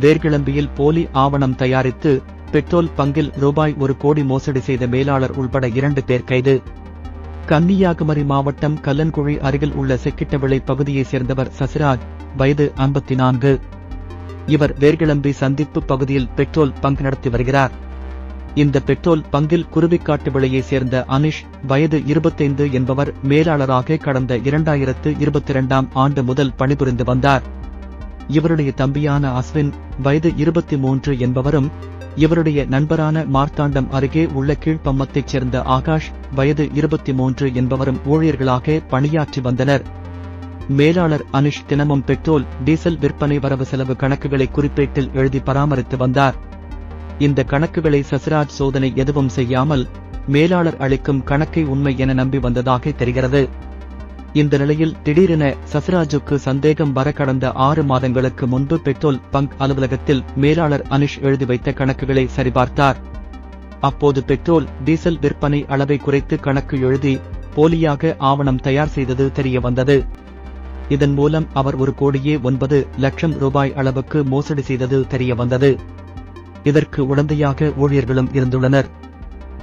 வேர்கிளம்பியில் போலி ஆவணம் தயாரித்து பெட்ரோல் பங்கில் ரூபாய் ஒரு கோடி மோசடி செய்த மேலாளர் உள்பட இரண்டு பேர் கைது. கன்னியாகுமரி மாவட்டம் கல்லன்குழி அருகில் உள்ள செக்கிட்டவிளை பகுதியைச் சேர்ந்தவர் சசிராஜ் வயது ஐம்பத்தி நான்கு இவர் வேர்கிளம்பி சந்திப்பு பகுதியில் பெட்ரோல் பங்க் நடத்தி வருகிறார். இந்த பெட்ரோல் பங்கில் குருவிக்காட்டு விலையைச் சேர்ந்த அனிஷ் வயது இருபத்தைந்து என்பவர் மேலாளராக கடந்த இரண்டாயிரத்து இருபத்தி இரண்டாம் ஆண்டு முதல் பணிபுரிந்து வந்தார். இவருடைய தம்பியான அஸ்வின் வயது இருபத்தி மூன்று என்பவரும் இவருடைய நண்பரான மார்த்தாண்டம் அருகே உள்ள கீழ்ப்பம்மத்தைச் சேர்ந்த ஆகாஷ் வயது இருபத்தி மூன்று என்பவரும் ஊழியர்களாக பணியாற்றி வந்தனர். மேலாளர் அனுஷ் தினமும் பெட்ரோல் டீசல் விற்பனை வரவு செலவு கணக்குகளை குறிப்பேட்டில் எழுதி பராமரித்து வந்தார். இந்த கணக்குகளை சசிராஜ் சோதனை எதுவும் செய்யாமல் மேலாளர் அளிக்கும் கணக்கை உண்மை என நம்பி வந்ததாக தெரிகிறது. இந்த நிலையில் திடீரென சசிராஜுக்கு சந்தேகம் வர கடந்த ஆறு மாதங்களுக்கு முன்பு பெட்ரோல் பங்க் அலுவலகத்தில் மேலாளர் அனிஷ் எழுதி வைத்த கணக்குகளை சரிபார்த்தார். அப்போது பெட்ரோல் டீசல் விற்பனை அளவை குறைத்து கணக்கு எழுதி போலியாக ஆவணம் தயார் செய்தது தெரிய வந்தது இதன் மூலம் அவர் ஒரு கோடியே ஒன்பது லட்சம் ரூபாய் அளவுக்கு மோசடி செய்தது தெரிய வந்தது இதற்கு உடந்தையாக ஊழியர்களும் இருந்துள்ளனர்.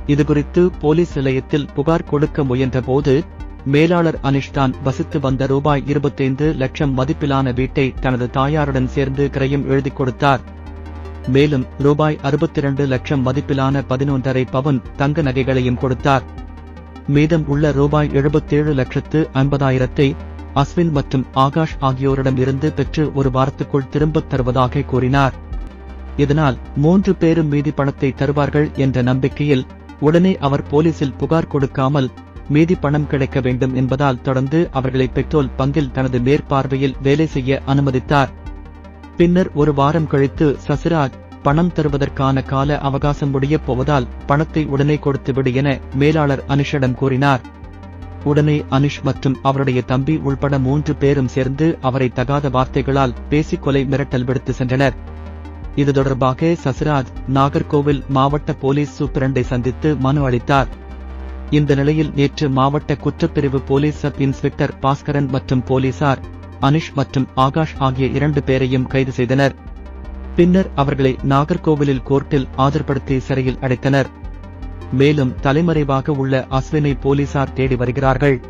இதுகுறித்து போலீஸ் நிலையத்தில் புகார் கொடுக்க முயன்றபோது மேலாளர் அனிஷ்தான் வசித்து வந்த ரூபாய் இருபத்தைந்து லட்சம் மதிப்பிலான வீட்டை தனது தாயாருடன் சேர்ந்து கிரயம் எழுதிக் கொடுத்தார். மேலும் ரூபாய் அறுபத்தி இரண்டு லட்சம் மதிப்பிலான பதினொன்றரை பவுன் தங்க நகைகளையும் கொடுத்தார். மீதம் உள்ள ரூபாய் எழுபத்தேழு லட்சத்து ஐம்பதாயிரத்தை அஸ்வின் மற்றும் ஆகாஷ் ஆகியோரிடம் இருந்து பெற்று ஒரு வாரத்துக்குள் திரும்பத் தருவதாக கூறினார். இதனால் மூன்று பேரும் மீதி பணத்தை தருவார்கள் என்ற நம்பிக்கையில் உடனே அவர் போலீசில் புகார் கொடுக்காமல் மீதி பணம் கிடைக்க வேண்டும் என்பதால் தொடர்ந்து அவர்களை பெட்ரோல் பங்கில் தனது மேற்பார்வையில் வேலை செய்ய அனுமதித்தார். பின்னர் ஒரு வாரம் கழித்து சசிராஜ் பணம் தருவதற்கான கால அவகாசம் முடியப் போவதால் பணத்தை உடனே கொடுத்துவிடு என மேலாளர் அனுஷிடம் கூறினார். உடனே அனுஷ் மற்றும் அவருடைய தம்பி உள்பட மூன்று பேரும் சேர்ந்து அவரை தகாத வார்த்தைகளால் பேசிக் கொலை மிரட்டல் விடுத்து சென்றனர். இது தொடர்பாக சசிராஜ் நாகர்கோவில் மாவட்ட போலீஸ் சூப்பிரண்டை சந்தித்து மனு அளித்தார். இந்த நிலையில் நேற்று மாவட்ட குற்றப்பிரிவு போலீஸ் சப் இன்ஸ்பெக்டர் பாஸ்கரன் மற்றும் போலீசார் அனிஷ் மற்றும் ஆகாஷ் ஆகிய இரண்டு பேரையும் கைது செய்தனர். பின்னர் அவர்களை நாகர்கோவிலில் கோர்ட்டில் ஆஜர்படுத்தி சிறையில் அடைத்தனர். மேலும் தலைமறைவாக உள்ள அஸ்வினை போலீசார் தேடி வருகிறார்கள்.